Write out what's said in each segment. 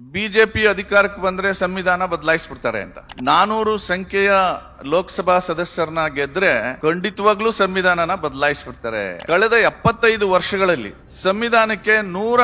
BJP ಅಧಿಕಾರಕ್ಕೆ ಬಂದ್ರೆ ಸಂವಿಧಾನ ಬದಲಾಯಿಸ್ಬಿಡ್ತಾರೆ ಅಂತ. ನಾನೂರು ಸಂಖ್ಯೆಯ ಲೋಕಸಭಾ ಸದಸ್ಯರನ್ನ ಗೆದ್ರೆ ಖಂಡಿತವಾಗ್ಲೂ ಸಂವಿಧಾನನ ಬದಲಾಯಿಸ್ಬಿಡ್ತಾರೆ. ಕಳೆದ ಎಪ್ಪತ್ತೈದು ವರ್ಷಗಳಲ್ಲಿ ಸಂವಿಧಾನಕ್ಕೆ ನೂರ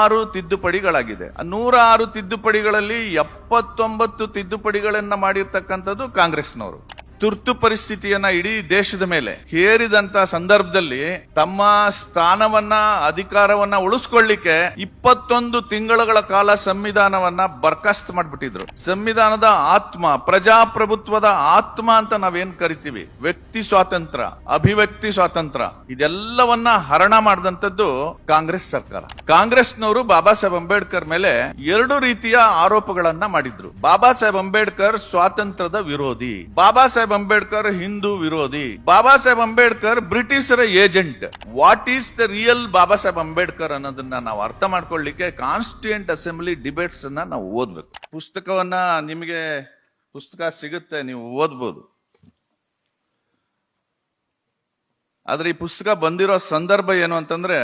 ಆರು ತಿದ್ದುಪಡಿಗಳಾಗಿದೆ. ನೂರ ಆರು ತಿದ್ದುಪಡಿಗಳಲ್ಲಿ ಎಪ್ಪತ್ತೊಂಬತ್ತು ತಿದ್ದುಪಡಿಗಳನ್ನ ಮಾಡಿರ್ತಕ್ಕಂಥದ್ದು ಕಾಂಗ್ರೆಸ್ನವರು. ತುರ್ತು ಪರಿಸ್ಥಿತಿಯನ್ನ ಇಡೀ ದೇಶದ ಮೇಲೆ ಹೇರಿದಂತ ಸಂದರ್ಭದಲ್ಲಿ ತಮ್ಮ ಸ್ಥಾನವನ್ನ, ಅಧಿಕಾರವನ್ನ ಉಳಿಸ್ಕೊಳ್ಳಿಕ್ಕೆ ಇಪ್ಪತ್ತೊಂದು ತಿಂಗಳುಗಳ ಕಾಲ ಸಂವಿಧಾನವನ್ನ ಬರ್ಖಾಸ್ತ್ ಮಾಡ್ಬಿಟ್ಟಿದ್ರು. ಸಂವಿಧಾನದ ಆತ್ಮ, ಪ್ರಜಾಪ್ರಭುತ್ವದ ಆತ್ಮ ಅಂತ ನಾವೇನ್ ಕರಿತೀವಿ? ವ್ಯಕ್ತಿ ಸ್ವಾತಂತ್ರ್ಯ ಅಭಿವ್ಯಕ್ತಿ ಸ್ವಾತಂತ್ರ್ಯ ಇದೆಲ್ಲವನ್ನ ಹರಣ ಮಾಡಿದಂತದ್ದು ಕಾಂಗ್ರೆಸ್ ಸರ್ಕಾರ. ಕಾಂಗ್ರೆಸ್ನವರು ಬಾಬಾ ಸಾಹೇಬ್ ಅಂಬೇಡ್ಕರ್ ಮೇಲೆ ಎರಡು ರೀತಿಯ ಆರೋಪಗಳನ್ನ ಮಾಡಿದ್ರು. ಬಾಬಾ ಸಾಹೇಬ್ ಅಂಬೇಡ್ಕರ್ ಸ್ವಾತಂತ್ರ್ಯದ ವಿರೋಧಿ ಬಾಬಾ ಸಾಹೇಬ್ ಅಂಬೇಡ್ಕರ್ ಹಿಂದೂ ವಿರೋಧಿ. ಬಾಬಾ ಸಾಹೇಬ್ ಅಂಬೇಡ್ಕರ್ ಬ್ರಿಟಿಷರ agent. What is the real Baba Saheb Ambedkar ಅನ್ನೋದನ್ನ ನಾವು ಅರ್ಥ ಮಾಡ್ಕೊಳ್ಳಿಕ್ಕೆ ಕಾನ್ಸ್ಟಿಟ್ಯೂಂಟ್ ಅಸೆಂಬ್ಲಿ ಡಿಬೇಟ್ಸ್ ಅನ್ನ ನಾವು ಓದ್ಬೇಕು. ಪುಸ್ತಕವನ್ನ ನಿಮಗೆ ಪುಸ್ತಕ ಸಿಗುತ್ತೆ, ನೀವು ಓದ್ಬೋದು. ಆದ್ರೆ ಈ ಪುಸ್ತಕ ಬಂದಿರೋ ಸಂದರ್ಭ ಏನು ಅಂತಂದ್ರೆ,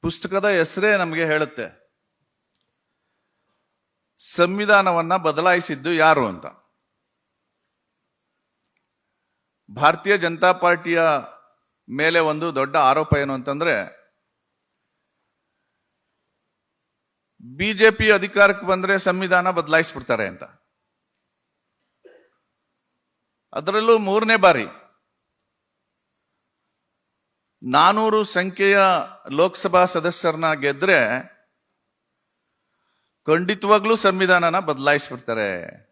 ಪುಸ್ತಕದ ಹೆಸರೇ ನಮಗೆ ಹೇಳುತ್ತೆ. ಸಂವಿಧಾನವನ್ನ ಬದಲಾಯಿಸಿದ್ದು ಯಾರು ಅಂತ. ಭಾರತೀಯ ಜನತಾ ಪಾರ್ಟಿಯ ಮೇಲೆ ಒಂದು ದೊಡ್ಡ ಆರೋಪ ಏನು ಅಂತಂದ್ರೆ, ಬಿಜೆಪಿ ಅಧಿಕಾರಕ್ಕೆ ಬಂದ್ರೆ ಸಂವಿಧಾನ ಬದಲಾಯಿಸ್ಬಿಡ್ತಾರೆ ಅಂತ. ಅದರಲ್ಲೂ ಮೂರನೇ ಬಾರಿ ನಾನೂರು ಸಂಖ್ಯೆಯ ಲೋಕಸಭಾ ಸದಸ್ಯರನ್ನ ಗೆದ್ರೆ ಖಂಡಿತವಾಗ್ಲೂ ಸಂವಿಧಾನನ ಬದಲಾಯಿಸ್ಬಿಡ್ತಾರೆ.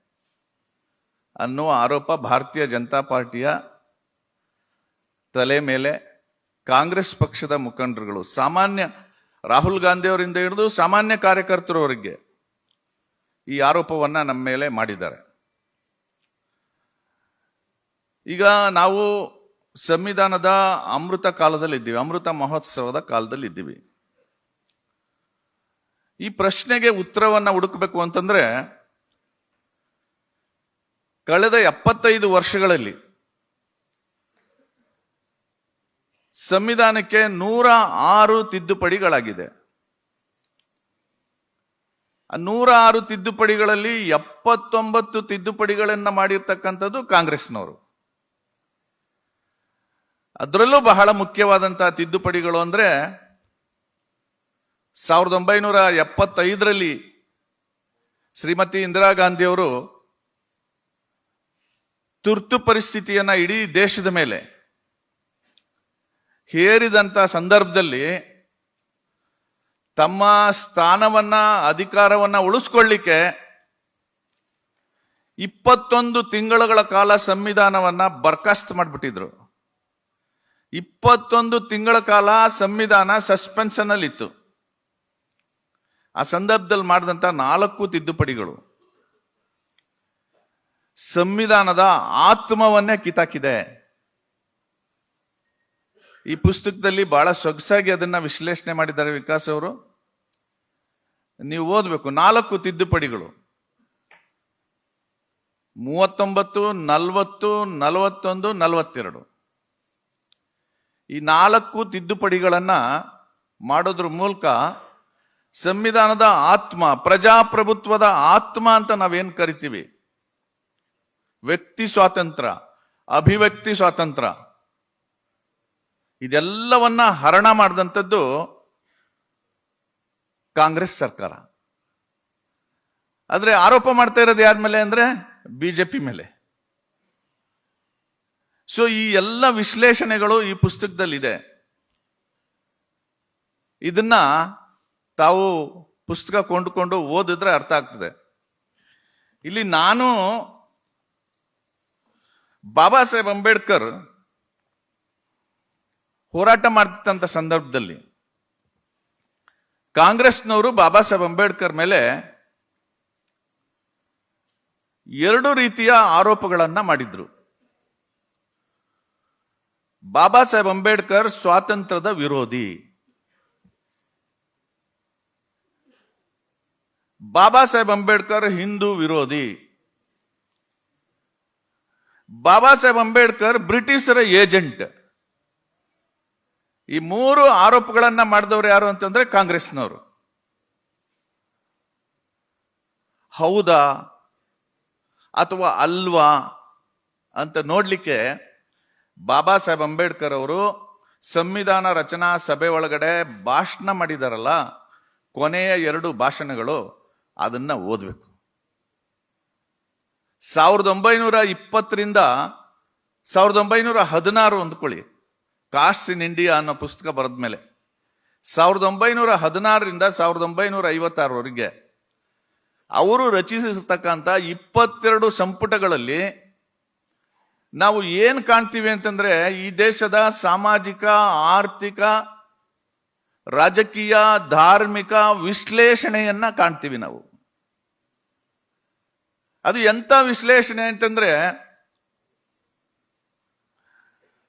ಅನ್ನುವ ಆರೋಪ ಭಾರತೀಯ ಜನತಾ ಪಾರ್ಟಿಯ ತಲೆ ಮೇಲೆ ಕಾಂಗ್ರೆಸ್ ಪಕ್ಷದ ಮುಖಂಡರುಗಳು, ಸಾಮಾನ್ಯ ರಾಹುಲ್ ಗಾಂಧಿ ಅವರಿಂದ ಹಿಡಿದು ಸಾಮಾನ್ಯ ಕಾರ್ಯಕರ್ತರವರಿಗೆ ಈ ಆರೋಪವನ್ನ ನಮ್ಮ ಮೇಲೆ ಮಾಡಿದ್ದಾರೆ. ಈಗ ನಾವು ಸಂವಿಧಾನದ ಅಮೃತ ಕಾಲದಲ್ಲಿ ಇದ್ದೀವಿ, ಅಮೃತ ಮಹೋತ್ಸವದ ಕಾಲದಲ್ಲಿ ಇದ್ದೀವಿ. ಈ ಪ್ರಶ್ನೆಗೆ ಉತ್ತರವನ್ನ ಹುಡುಕಬೇಕು ಅಂತಂದ್ರೆ ಕಳೆದ ಎಪ್ಪತ್ತೈದು ವರ್ಷಗಳಲ್ಲಿ ಸಂವಿಧಾನಕ್ಕೆ ನೂರ ಆರು ತಿದ್ದುಪಡಿಗಳಾಗಿದೆ. ನೂರ ಆರು ತಿದ್ದುಪಡಿಗಳಲ್ಲಿ ಎಪ್ಪತ್ತೊಂಬತ್ತು ತಿದ್ದುಪಡಿಗಳನ್ನ ಮಾಡಿರ್ತಕ್ಕಂಥದ್ದು ಕಾಂಗ್ರೆಸ್ನವರು. ಅದರಲ್ಲೂ ಬಹಳ ಮುಖ್ಯವಾದಂತಹ ತಿದ್ದುಪಡಿಗಳು ಅಂದ್ರೆ ಸಾವಿರದ ಒಂಬೈನೂರ ಎಪ್ಪತ್ತೈದರಲ್ಲಿ ಶ್ರೀಮತಿ ಇಂದಿರಾ ಗಾಂಧಿಯವರು ತುರ್ತು ಪರಿಸ್ಥಿತಿಯನ್ನ ಇಡೀ ದೇಶದ ಮೇಲೆ ಹೇರಿದಂತ ಸಂದರ್ಭದಲ್ಲಿ ತಮ್ಮ ಸ್ಥಾನವನ್ನ, ಅಧಿಕಾರವನ್ನ ಉಳಿಸ್ಕೊಳ್ಳಿಕ್ಕೆ ಇಪ್ಪತ್ತೊಂದು ತಿಂಗಳುಗಳ ಕಾಲ ಸಂವಿಧಾನವನ್ನ ಬರ್ಖಾಸ್ತ್ ಮಾಡಿಬಿಟ್ಟಿದ್ರು. ಇಪ್ಪತ್ತೊಂದು ತಿಂಗಳ ಕಾಲ ಸಂವಿಧಾನ ಸಸ್ಪೆನ್ಷನ್ ಅಲ್ಲಿತ್ತು ಆ ಸಂದರ್ಭದಲ್ಲಿ ಮಾಡಿದಂತ ನಾಲ್ಕು ತಿದ್ದುಪಡಿಗಳು. ಸಂವಿಧಾನದ ಆತ್ಮವನ್ನೇ ಕಿತಾಕಿದೆ. ಈ ಪುಸ್ತಕದಲ್ಲಿ ಬಹಳ ಸೊಗಸಾಗಿ ಅದನ್ನ ವಿಶ್ಲೇಷಣೆ ಮಾಡಿದ್ದಾರೆ ವಿಕಾಸ್ ಅವರು. ನೀವು ಓದ್ಬೇಕು, ನಾಲ್ಕು ತಿದ್ದುಪಡಿಗಳು. ಮೂವತ್ತೊಂಬತ್ತು, ನಲವತ್ತು, ನಲವತ್ತೊಂದು, ನಲವತ್ತೆರಡು. ಈ ನಾಲ್ಕು ತಿದ್ದುಪಡಿಗಳನ್ನ ಮಾಡೋದ್ರ ಮೂಲಕ ಸಂವಿಧಾನದ ಆತ್ಮ, ಪ್ರಜಾಪ್ರಭುತ್ವದ ಆತ್ಮ ಅಂತ ನಾವೇನು ಕರಿತೀವಿ? ವ್ಯಕ್ತಿ ಸ್ವಾತಂತ್ರ್ಯ ಅಭಿವ್ಯಕ್ತಿ ಸ್ವಾತಂತ್ರ್ಯ ಇದೆಲ್ಲವನ್ನ ಹರಣ ಮಾಡಿದಂಥದ್ದು ಕಾಂಗ್ರೆಸ್ ಸರ್ಕಾರ. ಆದ್ರೆ ಆರೋಪ ಮಾಡ್ತಾ ಇರೋದು ಯಾರ ಮೇಲೆ ಅಂದ್ರೆ ಬಿಜೆಪಿ ಮೇಲೆ. ಸೊ ಈ ಎಲ್ಲ ವಿಶ್ಲೇಷಣೆಗಳು ಈ ಪುಸ್ತಕದಲ್ಲಿದೆ. ಇದನ್ನ ತಾವು ಪುಸ್ತಕ ಕೊಂಡುಕೊಂಡು ಓದಿದ್ರೆ ಅರ್ಥ ಆಗ್ತದೆ. ಇಲ್ಲಿ ನಾನು ಬಾಬಾ ಸಾಹೇಬ್ ಅಂಬೇಡ್ಕರ್ ಹೋರಾಟ ಮಾಡ್ತಿದ್ದಂಥ ಸಂದರ್ಭದಲ್ಲಿ ಕಾಂಗ್ರೆಸ್ನವರು ಬಾಬಾ ಸಾಹೇಬ್ ಅಂಬೇಡ್ಕರ್ ಮೇಲೆ ಎರಡು ರೀತಿಯ ಆರೋಪಗಳನ್ನ ಮಾಡಿದ್ರು. ಬಾಬಾ ಸಾಹೇಬ್ ಅಂಬೇಡ್ಕರ್ ಸ್ವಾತಂತ್ರ್ಯದ ವಿರೋಧಿ. ಬಾಬಾ ಸಾಹೇಬ್ ಅಂಬೇಡ್ಕರ್ ಹಿಂದೂ ವಿರೋಧಿ. ಬಾಬಾ ಸಾಹೇಬ್ ಅಂಬೇಡ್ಕರ್ ಬ್ರಿಟಿಷರ ಏಜೆಂಟ್. ಈ ಮೂರು ಆರೋಪಗಳನ್ನ ಮಾಡಿದವರು ಯಾರು ಅಂತಂದ್ರೆ ಕಾಂಗ್ರೆಸ್ನವರು. ಹೌದಾ? ಅಥವಾ ಅಲ್ವಾ? ಅಂತ ನೋಡ್ಲಿಕ್ಕೆ ಬಾಬಾ ಸಾಹೇಬ್ ಅಂಬೇಡ್ಕರ್ ಅವರು ಸಂವಿಧಾನ ರಚನಾ ಸಭೆ ಒಳಗಡೆ ಭಾಷಣ ಮಾಡಿದಾರಲ್ಲ, ಕೊನೆಯ ಎರಡು ಭಾಷಣಗಳು ಅದನ್ನ ಓದ್ಬೇಕು. ಸಾವಿರದ ಒಂಬೈನೂರ ಇಪ್ಪತ್ತರಿಂದ ಸಾವಿರದ ಒಂಬೈನೂರ ಹದಿನಾರು ಅಂದ್ಕೊಳ್ಳಿ. ಕಾಸ್ಟ್ ಇನ್ ಇಂಡಿಯಾ ಅನ್ನೋ ಪುಸ್ತಕ ಬರೆದ ಮೇಲೆ ಸಾವಿರದ ಒಂಬೈನೂರ ಹದಿನಾರರಿಂದ ಸಾವಿರದ ಒಂಬೈನೂರ ಐವತ್ತಾರವರೆಗೆ ಅವರು ರಚಿಸಿರ್ತಕ್ಕಂಥ ಇಪ್ಪತ್ತೆರಡು ಸಂಪುಟಗಳಲ್ಲಿ ನಾವು ಏನು ಕಾಣ್ತೀವಿ ಅಂತಂದ್ರೆ ಈ ದೇಶದ ಸಾಮಾಜಿಕ, ಆರ್ಥಿಕ, ರಾಜಕೀಯ, ಧಾರ್ಮಿಕ ವಿಶ್ಲೇಷಣೆಯನ್ನ ಕಾಣ್ತೀವಿ ನಾವು. ಅದು ಎಂತ ವಿಶ್ಲೇಷಣೆ ಅಂತಂದ್ರೆ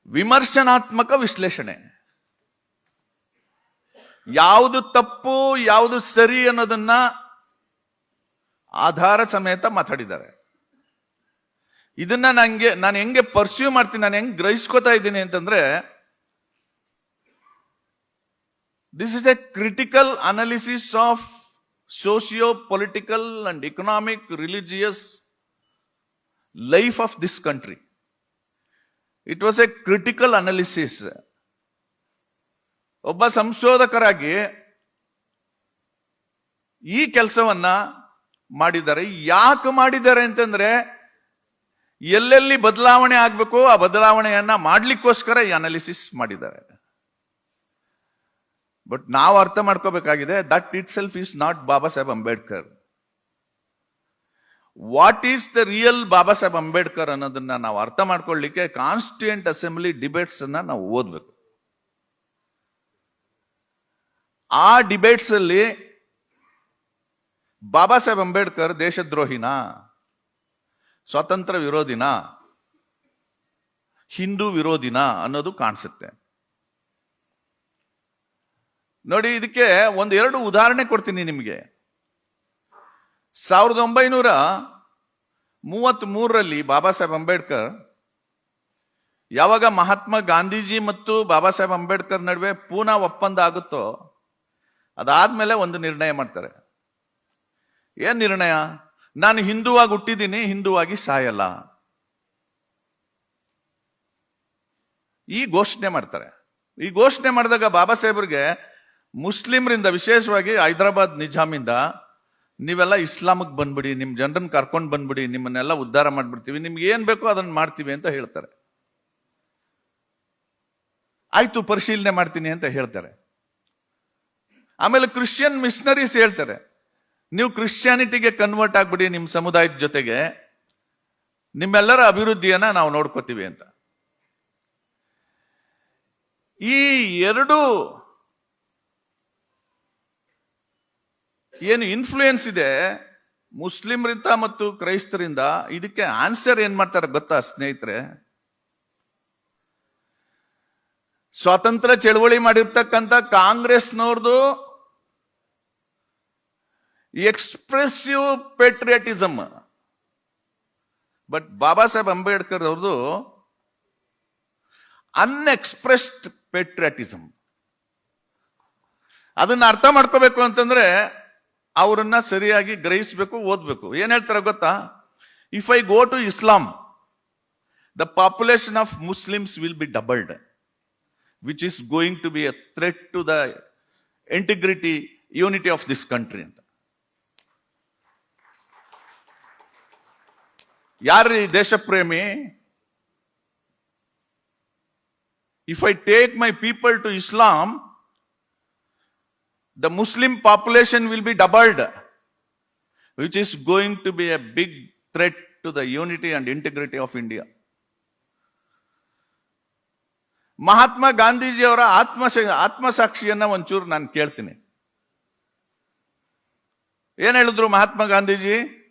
ವಿಮರ್ಶನಾತ್ಮಕ ವಿಶ್ಲೇಷಣೆ. ಯಾವುದು ತಪ್ಪು, ಯಾವುದು ಸರಿ ಅನ್ನೋದನ್ನ ಆಧಾರ ಸಮೇತ ಮಾತಾಡಿದ್ದಾರೆ. ಇದನ್ನ ನಂಗೆ, ನಾನು ಹೆಂಗೆ ಪರ್ಸ್ಯೂ ಮಾಡ್ತೀನಿ, ನಾನು ಹೆಂಗೆ ಗ್ರಹಿಸ್ಕೋತಾ ಇದ್ದೀನಿ ಅಂತಂದ್ರೆ this is a critical analysis of political and economic religious life of this country it was a critical analysis. ಒಬ್ಬ ಸಂಶೋಧಕರಾಗಿ ಈ ಕೆಲಸವನ್ನ ಮಾಡಿದ್ದಾರೆ. ಯಾಕೆ ಮಾಡಿದ್ದಾರೆ ಅಂತಂದ್ರೆ, ಎಲ್ಲೆಲ್ಲಿ ಬದಲಾವಣೆ ಆಗ್ಬೇಕು ಆ ಬದಲಾವಣೆಯನ್ನ ಮಾಡ್ಲಿಕ್ಕೋಸ್ಕರ ಈ ಅನಾಲಿಸಿಸ್ ಮಾಡಿದ್ದಾರೆ. ಬಟ್ ನಾವು ಅರ್ಥ ಮಾಡ್ಕೋಬೇಕಾಗಿದೆ that itself is not Baba Saheb Ambedkar what is the real Baba Saheb Ambedkar ಅನ್ನೋದನ್ನ ನಾವು ಅರ್ಥ ಮಾಡ್ಕೊಳ್ಳಿಕ್ಕೆ ಕಾನ್ಸ್ಟಿಟ್ಯೂಂಟ್ ಅಸೆಂಬ್ಲಿ ಡಿಬೇಟ್ಸ್ ಅನ್ನ ನಾವು ಓದ್ಬೇಕು. ಆ ಡಿಬೇಟ್ಸ್ ಅಲ್ಲಿ ಬಾಬಾ ಸಾಹೇಬ್ ಅಂಬೇಡ್ಕರ್ ದೇಶದ್ರೋಹಿನ? ಸ್ವಾತಂತ್ರ್ಯ ವಿರೋಧಿನ? ಹಿಂದೂ ವಿರೋಧಿನ ಅನ್ನೋದು ಕಾಣಿಸುತ್ತೆ. ನೋಡಿ, ಇದಕ್ಕೆ ಒಂದು ಎರಡು ಉದಾಹರಣೆ ಕೊಡ್ತೀನಿ ನಿಮಗೆ. ಸಾವಿರದ ಒಂಬೈನೂರ ಮೂವತ್ತ್ ಮೂರರಲ್ಲಿ ಬಾಬಾ ಸಾಹೇಬ್ ಅಂಬೇಡ್ಕರ್, ಯಾವಾಗ ಮಹಾತ್ಮ ಗಾಂಧೀಜಿ ಮತ್ತು ಬಾಬಾ ಸಾಹೇಬ್ ಅಂಬೇಡ್ಕರ್ ನಡುವೆ ಪೂನಾ ಒಪ್ಪಂದ ಆಗುತ್ತೋ, ಅದಾದ್ಮೇಲೆ ಒಂದು ನಿರ್ಣಯ ಮಾಡ್ತಾರೆ. ಏನ್ ನಿರ್ಣಯ? ನಾನು ಹಿಂದುವಾಗಿ ಹುಟ್ಟಿದ್ದೀನಿ, ಹಿಂದುವಾಗಿ ಸಾಯಲ್ಲ. ಈ ಘೋಷಣೆ ಮಾಡ್ತಾರೆ. ಈ ಘೋಷಣೆ ಮಾಡಿದಾಗ ಬಾಬಾ ಸಾಹೇಬ್ರಿಗೆ ಮುಸ್ಲಿಮ್ರಿಂದ, ವಿಶೇಷವಾಗಿ ಹೈದರಾಬಾದ್, ನಿಜಾಮಿಂದ, ನೀವೆಲ್ಲ ಇಸ್ಲಾಮಿಗೆ ಬಂದ್ಬಿಡಿ ನಿಮ್ಮ ಜನರನ್ನ ಕರ್ಕೊಂಡು ಬಂದ್ಬಿಡಿ, ನಿಮ್ಮನ್ನೆಲ್ಲ ಉದ್ಧಾರ ಮಾಡಿಬಿಡ್ತೀವಿ, ನಿಮ್ಗೆ ಏನ್ ಬೇಕೋ ಅದನ್ನ ಮಾಡ್ತೀವಿ ಅಂತ ಹೇಳ್ತಾರೆ. ಆಯ್ತು, ಪರಿಶೀಲನೆ ಮಾಡ್ತೀನಿ ಅಂತ ಹೇಳ್ತಾರೆ. ಆಮೇಲೆ ಕ್ರಿಶ್ಚಿಯನ್ ಮಿಷನರೀಸ್ ಹೇಳ್ತಾರೆ, ನೀವು ಕ್ರಿಶ್ಚಿಯಾನಿಟಿಗೆ ಕನ್ವರ್ಟ್ ಆಗ್ಬಿಡಿ ನಿಮ್ಮ ಸಮುದಾಯದ ಜೊತೆಗೆ, ನಿಮ್ಮೆಲ್ಲರ ಅಭಿವೃದ್ಧಿಯನ್ನ ನಾವು ನೋಡ್ಕೋತೀವಿ ಅಂತ. ಈ ಎರಡು ಏನು ಇನ್ಫ್ಲೂಯೆನ್ಸ್ ಇದೆ ಮುಸ್ಲಿಮರಿಂದ ಮತ್ತು ಕ್ರೈಸ್ತರಿಂದ? ಇದಕ್ಕೆ ಆನ್ಸರ್ ಏನ್ ಮಾಡ್ತಾರೆ ಗೊತ್ತಾ ಸ್ನೇಹಿತರೆ? ಸ್ವಾತಂತ್ರ್ಯ ಚಳವಳಿ ಮಾಡಿರ್ತಕ್ಕಂಥ ಕಾಂಗ್ರೆಸ್ನವ್ರದು expressive patriotism but Baba Saheb Ambedkar ಅವ್ರದು ಅನ್ಎಕ್ಸ್ಪ್ರೆಸ್ಡ್ ಪೇಟ್ರಿಯಾಟಿಸಮ್ ಅದನ್ನ ಅರ್ಥ ಮಾಡ್ಕೋಬೇಕು ಅಂತಂದ್ರೆ ಅವರನ್ನ ಸರಿಯಾಗಿ ಗ್ರಹಿಸಬೇಕು, ಓದಬೇಕು. ಏನ್ ಹೇಳ್ತಾರೆ ಗೊತ್ತಾ? If I go to Islam the population of Muslims will be doubled which is going to be a threat to the integrity unity of this country ಅಂತ. ಯಾರ್ರೀ ದೇಶಪ್ರೇಮಿ? If I take my people to Islam the Muslim population will be doubled, which is going to be a big threat to the unity and integrity of India. Mahatma ಗಾಂಧೀಜಿಯವರ ಆತ್ಮ ಆತ್ಮಸಾಕ್ಷಿಯನ್ನ ಒಂಚೂರು ನಾನು ಕೇಳ್ತೀನಿ ಏನ್ ಹೇಳಿದ್ರು ಮಹಾತ್ಮ ಗಾಂಧೀಜಿ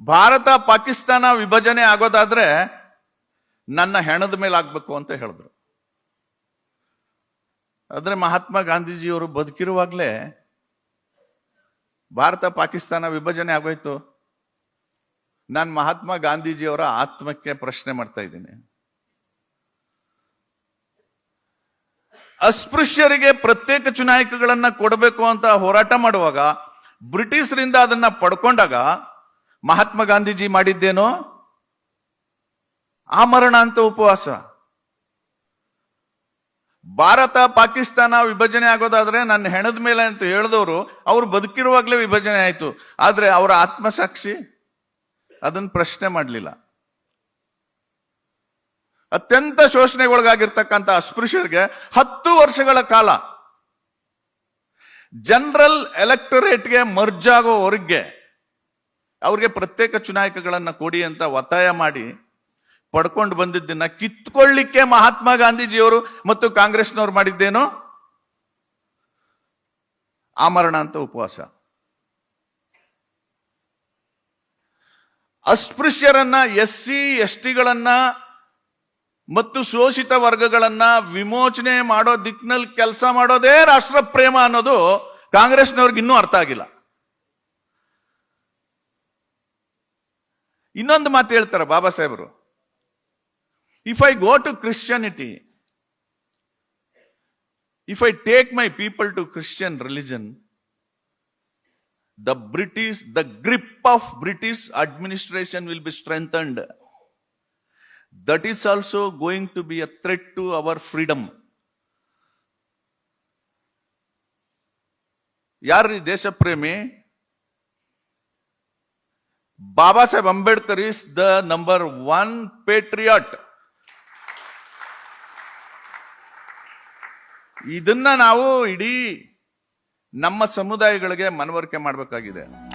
ಭಾರತ ಪಾಕಿಸ್ತಾನ ವಿಭಜನೆ ಆಗೋದಾದ್ರೆ ನನ್ನ ಹೆಣದ ಮೇಲೆ ಆಗ್ಬೇಕು ಅಂತ ಹೇಳಿದ್ರು ಆದ್ರೆ ಮಹಾತ್ಮ ಗಾಂಧೀಜಿಯವರು ಬದುಕಿರುವಾಗಲೇ ಭಾರತ ಪಾಕಿಸ್ತಾನ ವಿಭಜನೆ ಆಗೋಯ್ತು. ನಾನು ಮಹಾತ್ಮ ಗಾಂಧೀಜಿಯವರ ಆತ್ಮಕ್ಕೆ ಪ್ರಶ್ನೆ ಮಾಡ್ತಾ ಇದ್ದೀನಿ. ಅಸ್ಪೃಶ್ಯರಿಗೆ ಪ್ರತ್ಯೇಕ ಚುನಾಯಿಕೆಗಳನ್ನ ಕೊಡಬೇಕು ಅಂತ ಹೋರಾಟ ಮಾಡುವಾಗ, ಬ್ರಿಟಿಷರಿಂದ ಅದನ್ನ ಪಡ್ಕೊಂಡಾಗ ಮಹಾತ್ಮ ಗಾಂಧೀಜಿ ಮಾಡಿದ್ದೇನೋ? ಆಮರಣ ಅಂತ ಉಪವಾಸ. ಭಾರತ ಪಾಕಿಸ್ತಾನ ವಿಭಜನೆ ಆಗೋದಾದ್ರೆ ನನ್ನ ಹೆಣದ ಮೇಲೆ ಅಂತ ಹೇಳಿದವರು, ಅವ್ರು ಬದುಕಿರುವಾಗಲೇ ವಿಭಜನೆ ಆಯಿತು. ಆದ್ರೆ ಅವರ ಆತ್ಮಸಾಕ್ಷಿ ಅದನ್ನ ಪ್ರಶ್ನೆ ಮಾಡಲಿಲ್ಲ. ಅತ್ಯಂತ ಶೋಷಣೆಗೊಳಗಾಗಿರ್ತಕ್ಕಂಥ ಅಸ್ಪೃಶ್ಯರಿಗೆ ಹತ್ತು ವರ್ಷಗಳ ಕಾಲ ಜನರಲ್ ಎಲೆಕ್ಟೊರೇಟ್ಗೆ ಮರ್ಜಾಗೋವರೆಗೆ ಅವ್ರಿಗೆ ಪ್ರತ್ಯೇಕ ಚುನಾಯಕಗಳನ್ನ ಕೊಡಿ ಅಂತ ಒತ್ತಾಯ ಮಾಡಿ ಪಡ್ಕೊಂಡು ಬಂದಿದ್ದನ್ನ ಕಿತ್ಕೊಳ್ಳಿಕ್ಕೆ ಮಹಾತ್ಮ ಗಾಂಧೀಜಿಯವರು ಮತ್ತು ಕಾಂಗ್ರೆಸ್ನವ್ರು ಮಾಡಿದ್ದೇನು? ಆಮರಣ ಅಂತ ಉಪವಾಸ. ಅಸ್ಪೃಶ್ಯರನ್ನ ಎಸ್ ಸಿ ಎಸ್ ಟಿಗಳನ್ನ ಮತ್ತು ಶೋಷಿತ ವರ್ಗಗಳನ್ನ ವಿಮೋಚನೆ ಮಾಡೋ ದಿಕ್ಕಿನಲ್ಲಿ ಕೆಲಸ ಮಾಡೋದೇ ರಾಷ್ಟ್ರ ಪ್ರೇಮ ಅನ್ನೋದು ಕಾಂಗ್ರೆಸ್ನವ್ರಿಗೆ ಇನ್ನೂ ಅರ್ಥ ಆಗಿಲ್ಲ. ಇನ್ನೊಂದು ಮಾತು ಹೇಳ್ತಾರೆ ಬಾಬಾ ಸಾಹೇಬರು. If I go to Christianity if I take my people to Christian religion the British the grip of British administration will be strengthened that is also going to be a threat to our freedom. ಯಾರ್ರಿ ದೇಶ ಪ್ರೇಮಿ Baba Saheb Ambedkar is the number one patriot ಇದನ್ನ ನಾವು ಇಡೀ ನಮ್ಮ ಸಮುದಾಯಗಳಿಗೆ ಮನವರಿಕೆ ಮಾಡಬೇಕಾಗಿದೆ.